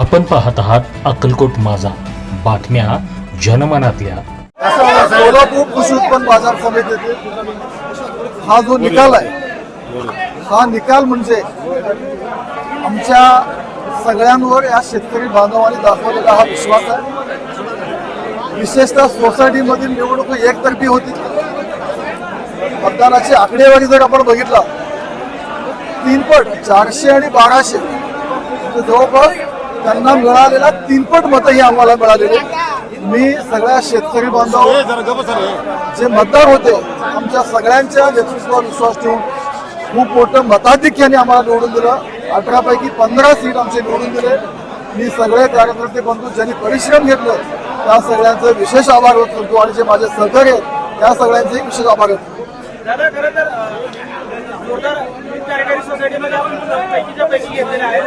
आपण पाहत आहात अक्कलकोट माझा. बातम्या जनमनातल्या. सोलापूर कृषी उत्पन्न बाजार समितीतील हा जो निकाल आहे हा निकाल म्हणजे आमच्या सगळ्यांवर या शेतकरी बांधवांनी दाखवलेला हा विश्वास आहे. विशेषतः सोसायटीमधील निवडणूक एकतर्फी होती. मतदानाची आकडेवारी जर आपण बघितला तीनपट चारशे आणि बाराशे म्हणजे जवळपास त्यांना मिळालेला तीनपट मतही आम्हाला मिळालेले. मी सगळ्या शेतकरी बांधव जे मतदार होते आमच्या सगळ्यांच्या नेतृत्वावर विश्वास ठेवून खूप मोठं मताधिक्याने आम्हाला निवडून दिलं. अठरापैकी पंधरा सीट आमचे निवडून दिले. मी सगळे कार्यकर्ते बंधू ज्यांनी परिश्रम घेतले त्या सगळ्यांचे विशेष आभार व्यक्त करतो. आणि जे माझे सहकारी आहेत त्या सगळ्यांचेही विशेष आभार कार्यकारी सोसायटीमध्ये आपण पैकीच्या पैकी घेतलेले आहे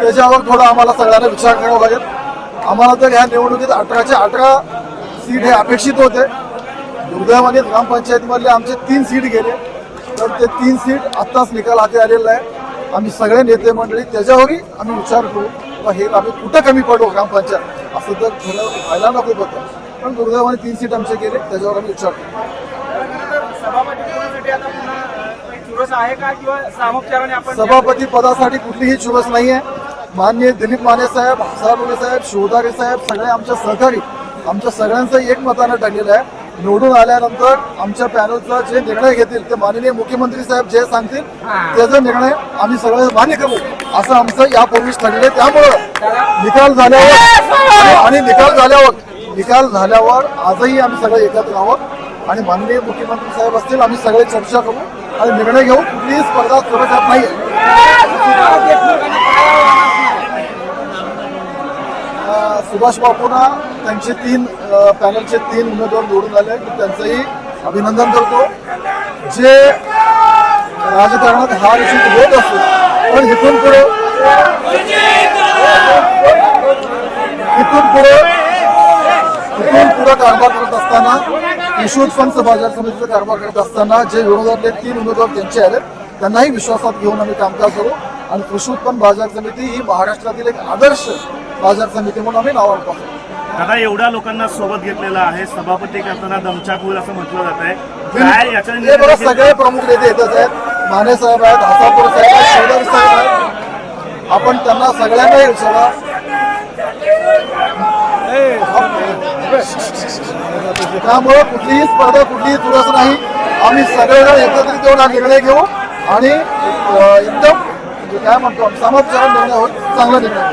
त्याच्यावर थोडा आम्हाला सगळ्यांना विचार करावा लागेल. आम्हाला तर ह्या निवडणुकीत अठराचे अठरा सीट हे अपेक्षित होते. दुर्दैवाने ग्रामपंचायतीमधले आमचे तीन सीट गेले. तर ते तीन सीट आत्ताच निकाल हाती आलेला आहे. आम्ही सगळे नेते मंडळी त्याच्यावरही आम्ही विचार करू हे आम्ही कुठं कमी पडू ग्रामपंचायत? असं तर थोडं व्हायला नको होतं पण दुर्दैवाने तीन सीट आमचे गेले त्याच्यावर आम्ही विचार करू. चुरस आहे का किंवा सामोपचाराने आपण सभापती पदासाठी कुठलीही चुरस नाही आहे मान्य दिलीप माने साहेब हसाबुले साहेब शिवधारे साहेब सगळे आमच्या सहकारी आमच्या सगळ्यांचं एक मतानं ठरलेलं आहे. निवडून आल्यानंतर आमच्या पॅनलचा जे निर्णय घेतील ते माननीय मुख्यमंत्री साहेब जे सांगतील त्याचा निर्णय आम्ही सगळे मान्य करू. असं आमचं यापूर्वीच ठरलेलं आहे. त्यामुळं निकाल झाल्यावर आणि निकाल झाल्यावर निकाल झाल्यावर आजही आम्ही सगळे एकत्र आहोत. आणि माननीय मुख्यमंत्री साहेब असतील आम्ही सगळे चर्चा करू. आणि निर्णय घेऊ ही स्पर्धा सुरक्षात नाही सुभाष बापूंना त्यांचे तीन पॅनलचे तीन उमेदवार निवडून आले त्यांचंही अभिनंदन करतो. जे राजकारणात हार इच्छित होत असतो पण इथून पुढे इथून पुढे इथून पुढे कारभार करत असताना कृषी उत्पन्न बाजार समितीचा कारभार करत असताना जे विरोधातले तीन उमेदवार त्यांचे आले त्यांनाही विश्वासात घेऊन आम्ही कामकाज करू. आणि कृषी उत्पन्न बाजार समिती ही महाराष्ट्रातील एक आदर्श बाजार समिती म्हणून आम्ही नावावर पाहतो दादा एवढ्या लोकांना सोबत घेतलेला आहे सभापती करताना दमछाक होईल असं म्हटलं जात आहे सगळे प्रमुख नेते येतच आहेत. माने साहेब आहेत हसापूर साहेब आहेत शिवदारी साहेब आहेत. आपण त्यांना सगळ्यांना विचारा. त्यामुळं कुठलीही स्पर्धा कुठलीही चुरस नाही. आम्ही सगळेजण एकत्रित येऊन हा निर्णय घेऊ आणि एकदम म्हणजे काय म्हणतो समाजकारण निर्णय होत चांगला निर्णय